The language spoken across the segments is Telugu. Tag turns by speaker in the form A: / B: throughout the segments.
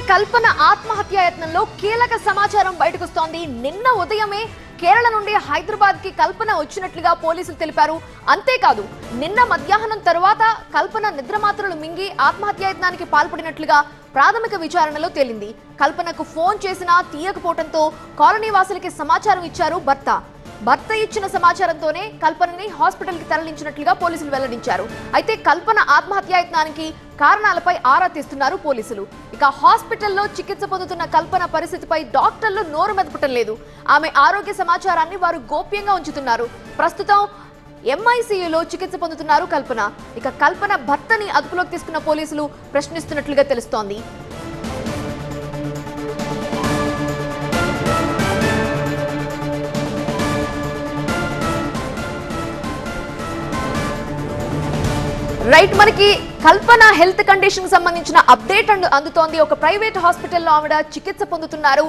A: సింగర్ కల్పన ఆత్మహత్యాయత్నంలో కీలక సమాచారం బయటకొస్తోంది. నిన్న ఉదయమే కేరళ నుండి హైదరాబాద్కి కల్పన వచ్చినట్లుగా పోలీసులు తెలిపారు. అంతేకాదు నిన్న మధ్యాహ్నం తరువాత కల్పన నిద్రమాత్రలు మింగి ఆత్మహత్యాయత్నానికి పాల్పడినట్లుగా ప్రాథమిక విచారణలో తేలింది. కల్పనకు ఫోన్ చేసినా తీయకపోవడంతో కాలనీ వాసులకి సమాచారం ఇచ్చారు భర్త. భర్త ఇచ్చిన సమాచారంతోనే కల్పనని హాస్పిటల్కి తరలించినట్లుగా పోలీసులు వెల్లడించారు. అయితే కల్పన ఆత్మహత్యాయత్నానికి కారణాలపై ఆరా తీస్తున్నారు పోలీసులు. ఇక హాస్పిటల్లో చికిత్స పొందుతున్న కల్పన పరిస్థితిపై డాక్టర్లు నోరు మెదపటం లేదు. ఆమె ఆరోగ్య సమాచారాన్ని వారు గోప్యంగా ఉంచుతున్నారు. ప్రస్తుతం ఎంఐసీయూలో చికిత్స పొందుతున్నారు కల్పన. ఇక కల్పన భర్తని అదుపులోకి తీసుకున్న పోలీసులు ప్రశ్నిస్తున్నట్లుగా తెలుస్తోంది. రైట్ మనకి కల్పన హెల్త్ కండిషన్ సంబంధించిన అప్డేట్ అండ్ అందుతోంది. ఒక ప్రైవేట్ హాస్పిటల్లో ఆవిడ చికిత్స పొందుతున్నారు.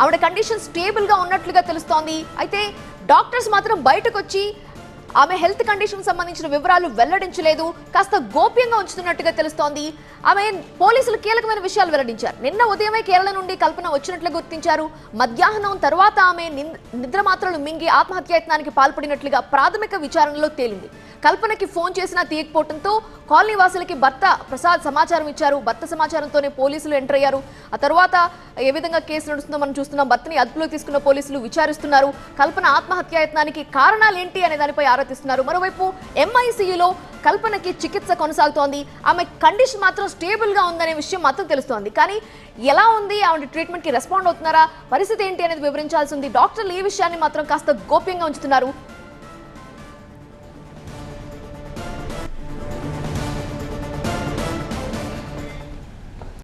A: ఆవిడ కండిషన్ స్టేబుల్గా ఉన్నట్లుగా తెలుస్తోంది. అయితే డాక్టర్స్ మాత్రం బయటకు వచ్చి ఆమె హెల్త్ కండిషన్ సంబంధించిన వివరాలు వెల్లడించలేదు. కాస్త గోప్యంగా ఉంచుతున్నట్టుగా తెలుస్తోంది. ఆమె పోలీసులు కీలకమైన విషయాలు వెల్లడించారు. నిన్న ఉదయమే కేరళ నుండి కల్పన వచ్చినట్లు గుర్తించారు. మధ్యాహ్నం తర్వాత ఆమె నిద్ర మాత్రలు మింగి ఆత్మహత్యాయత్నానికి పాల్పడినట్లుగా ప్రాథమిక విచారణలో తేలింది. కల్పనకి ఫోన్ చేసినా తీయకపోవడంతో కాలనీ వాసులకి భర్త ప్రసాద్ సమాచారం ఇచ్చారు. భర్త సమాచారంతోనే పోలీసులు ఎంటర్ అయ్యారు. ఆ తర్వాత ఏ విధంగా కేసు నడుస్తుందో మనం చూస్తున్నాం. భర్తని అదుపులోకి తీసుకున్న పోలీసులు విచారిస్తున్నారు. కల్పన ఆత్మహత్యాయత్నానికి కారణాలు ఏంటి అనే దానిపై ఆరతిస్తున్నారు మరోవైపు ఎంఐసీయూలో కల్పనకి చికిత్స కొనసాగుతోంది. ఆమె కండిషన్ మాత్రం స్టేబుల్గా ఉందనే విషయం మాత్రం తెలుస్తోంది. కానీ ఎలా ఉంది? ఆవిడ ట్రీట్మెంట్కి రెస్పాండ్ అవుతున్నారా? పరిస్థితి ఏంటి అనేది వివరించాల్సి ఉంది. డాక్టర్లు ఈ విషయాన్ని మాత్రం కాస్త గోప్యంగా ఉంచుతున్నారు.